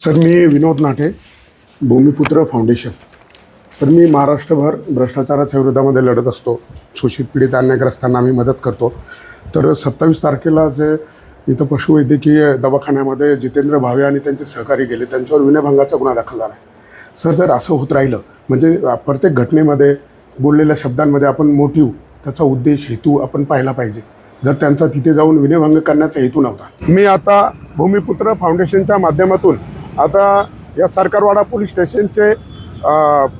Sir मी विनोद नाटे भूमिपुत्र foundation. तर मी महाराष्ट्रभर भ्रष्टाचाराच्या विरोधामध्ये लढत असतो. शोषित पीडित अन्यग्रस्तांना आम्ही मदत करतो. तर सत्तावीस तारखेला जे इथं पशुवैद्यकीय दवाखान्यामध्ये जितेंद्र भावे आणि त्यांचे सहकारी गेले त्यांच्यावर विनयभंगाचा गुन्हा दाखल झाला आहे. सर जर असं होत राहिलं म्हणजे प्रत्येक घटनेमध्ये बोललेल्या शब्दांमध्ये आपण मोटिव्ह त्याचा उद्देश हेतू आपण पाहिला पाहिजे. जर त्यांचा तिथे जाऊन विनयभंग करण्याचा हेतू नव्हता. मी आता भूमिपुत्र फाउंडेशनच्या माध्यमातून आता या सरकारवाडा पोलीस स्टेशनचे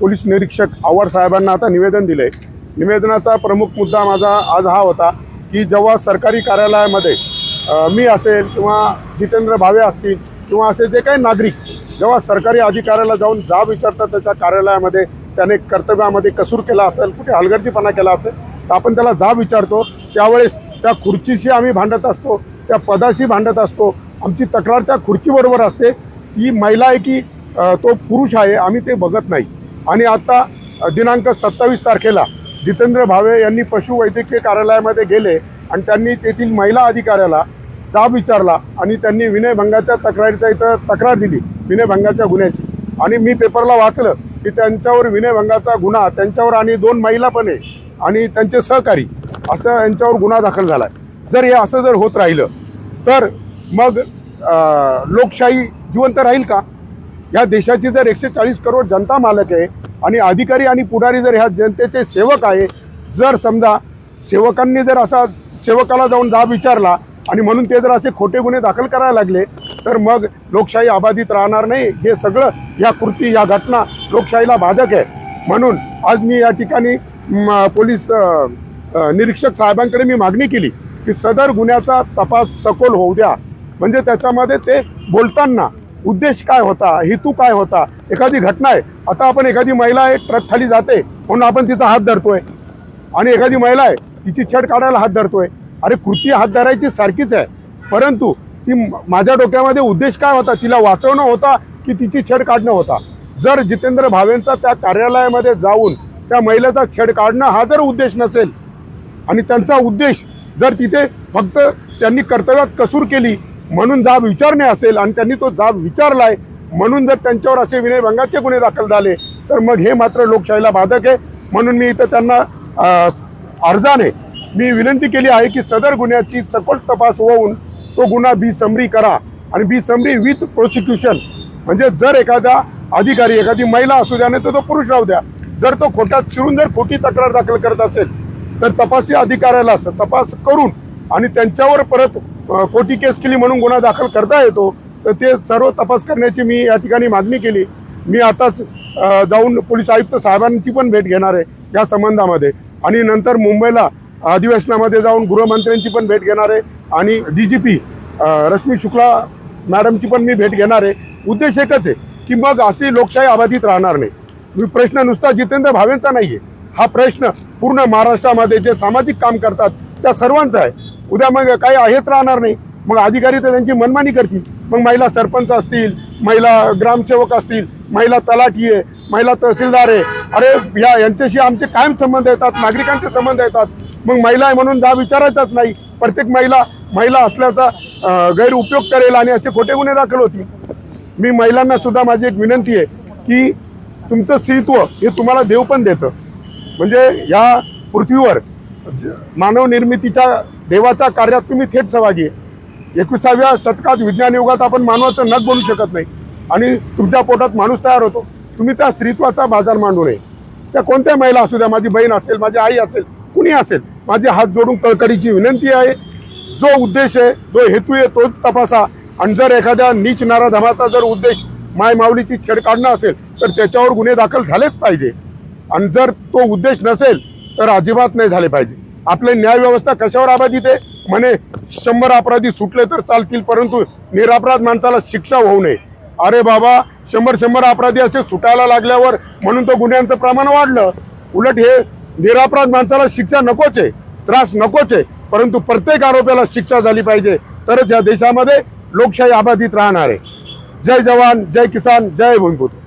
पोलीस निरीक्षक आव्हाड साहेबांना आता निवेदन दिले निवेदनाचा प्रमुख मुद्दा माझा आज हा होता की जेव्हा सरकारी कार्यालयामध्ये मी असेल किंवा जितेंद्र भावे असतील किंवा असे जे काही नागरिक जेव्हा सरकारी अधिकाऱ्याला जाऊन जा विचारतात त्याच्या कार्यालयामध्ये त्याने कर्तव्यामध्ये कसूर केला असेल कुठे हलगर्जीपणा केला असेल तर आपण त्याला जा विचारतो. त्यावेळेस त्या खुर्चीशी आम्ही भांडत असतो त्या पदाशी भांडत असतो. आमची तक्रार त्या खुर्चीबरोबर असते. ती महिला आहे की तो पुरुष आहे आम्ही ते बघत नाही. आणि आता दिनांक सत्तावीस तारखेला जितेंद्र भावे यांनी पशुवैद्यकीय कार्यालयामध्ये गेले आणि त्यांनी तेथील महिला अधिकाऱ्याला जाब विचारला आणि त्यांनी विनयभंगाच्या तक्रारीचा इथं तक्रार दिली विनयभंगाच्या गुन्ह्याची. आणि मी पेपरला वाचलं की त्यांच्यावर विनयभंगाचा गुन्हा त्यांच्यावर आणि दोन महिला पण आहे आणि त्यांचे सहकारी असं यांच्यावर गुन्हा दाखल झाला आहे जर हे असं जर होत राहिलं तर मग लोकशाही जिवंत राहील का? या देशाची जर एकशे चाळीस करोड जनता मालक आहे आणि अधिकारी आणि पुढारी जर ह्या जनतेचे सेवक आहे जर समजा सेवकांनी जर असा सेवकाला जाऊन जाब विचारला आणि म्हणून ते जर असे खोटे गुन्हे दाखल करायला लागले तर मग लोकशाही अबाधित राहणार नाही. हे सगळं या कृती या घटना लोकशाहीला बाधक आहे. म्हणून आज मी या ठिकाणी पोलीस निरीक्षक साहेबांकडे मी मागणी केली की सदर गुन्ह्याचा तपास सखोल होऊ द्या. म्हणजे त्याच्यामध्ये ते बोलताना उद्देश काय होता हेतू काय होता एखादी घटना आहे आता आपण एखादी महिला आहे ट्रक खाली जाते म्हणून आपण तिचा हात धरतोय. आणि एखादी महिला आहे तिची छट काढायला हात धरतोय. अरे कृती हात धरायची सारखीच आहे. परंतु ती माझ्या डोक्यामध्ये उद्देश काय होता तिला वाचवणं होता की तिची छेड काढणं होता? जर जितेंद्र भावेंचा त्या कार्यालयामध्ये जाऊन त्या महिलेचा छेड काढणं हा जर उद्देश नसेल आणि त्यांचा उद्देश जर तिथे फक्त त्यांनी कर्तव्यात कसूर केली म्हणून जाब विचारणे असेल आणि त्यांनी तो जाब विचारलाय म्हणून जर त्यांच्यावर असे विनयभंगाचे गुन्हे दाखल झाले तर मग हे मात्र लोकशाहीला बाधक आहे. म्हणून मी इथं त्यांना अर्जाने मी विनंती केली आहे की सदर गुन्ह्याची सखोल तपास होऊन तो गुन्हा बी समरी करा. आणि बी समरी विथ प्रोसिक्युशन म्हणजे जर एखादा अधिकारी एखादी महिला असू द्या नाही तर तो पुरुष राहू द्या. जर तो खोटात शिरून जर खोटी तक्रार दाखल करत असेल तर तपासी अधिकाऱ्याला असं तपास करून आणि त्यांच्यावर परत खोटी केस केली म्हणून गुन्हा दाखल करता येतो तर ते सर्व तपास करण्याची मी या ठिकाणी मागणी केली. मी आताच जाऊन पोलीस आयुक्त साहेबांची पण भेट घेणार आहे या संबंधामध्ये. आणि नंतर मुंबईला अधिवेशनामध्ये जाऊन गृहमंत्र्यांची पण भेट घेणार आहे आणि D G P Rashmi Shukla मॅडमची पण मी भेट घेणार आहे. उद्देश एकच आहे की मग अशी लोकशाही अबाधित राहणार नाही. मी प्रश्न नुसता जितेंद्र भावेंचा नाही आहे हा प्रश्न पूर्ण महाराष्ट्रामध्ये जे सामाजिक काम करतात त्या सर्वांचा आहे. उद्या मग काही आहेत राहणार नाही. मग अधिकारी तर त्यांची मनमानी करतील. मग महिला सरपंच असतील महिला ग्रामसेवक असतील महिला तलाठी आहे महिला तहसीलदार आहे. अरे या यांच्याशी आमचे कायम संबंध येतात नागरिकांचे संबंध येतात. मग महिला आहे म्हणून जा विचारायचाच नाही. प्रत्येक महिला महिला असल्याचा गैरउपयोग करेल आणि असे खोटे गुन्हे दाखल होतील. मी महिलांना सुद्धा माझी एक विनंती आहे की तुमचं स्त्रीत्व हे तुम्हाला देव पण देतं. म्हणजे या पृथ्वीवर मानव निर्मितीच्या देवाच्या कार्यात तुम्ही थेट सहभागी आहे. एकविसाव्या शतकात विज्ञान युगात आपण मानवाचं नग बोलू शकत नाही. आणि तुमच्या पोटात माणूस तयार होतो. तुम्ही त्या स्त्रीत्वाचा बाजार मांडू नये. त्या कोणत्या महिला असू द्या माझी बहीण असेल माझी आई असेल कुणी असेल माझे हात जोडून कळकळीची विनंती आहे. जो उद्देश आहे जो हेतू आहे तोच तपासा. आणि जर एखाद्या नीच नाराधमाचा जर उद्देश माय माऊलीची छेड काढणं असेल तर त्याच्यावर गुन्हे दाखल झालेच पाहिजे. आणि जर तो उद्देश नसेल तर अजिबात नाही झाले पाहिजे. आपली न्यायव्यवस्था कशावर अबाधित आहे? म्हणे शंभर अपराधी सुटले तर चालतील परंतु निरापराध माणसाला शिक्षा होऊ नये. अरे बाबा शंभर शंभर अपराधी असे सुटायला लागल्यावर म्हणून तो गुन्ह्यांचं प्रमाण वाढलं. उलट हे निरापराध माणसाला शिक्षा नकोच आहे त्रास नकोच आहे परंतु प्रत्येक आरोपीला शिक्षा झाली पाहिजे. तरच या देशामध्ये लोकशाही अबाधित राहणार आहे. जय जवान जय किसान जय भूमिपुत्र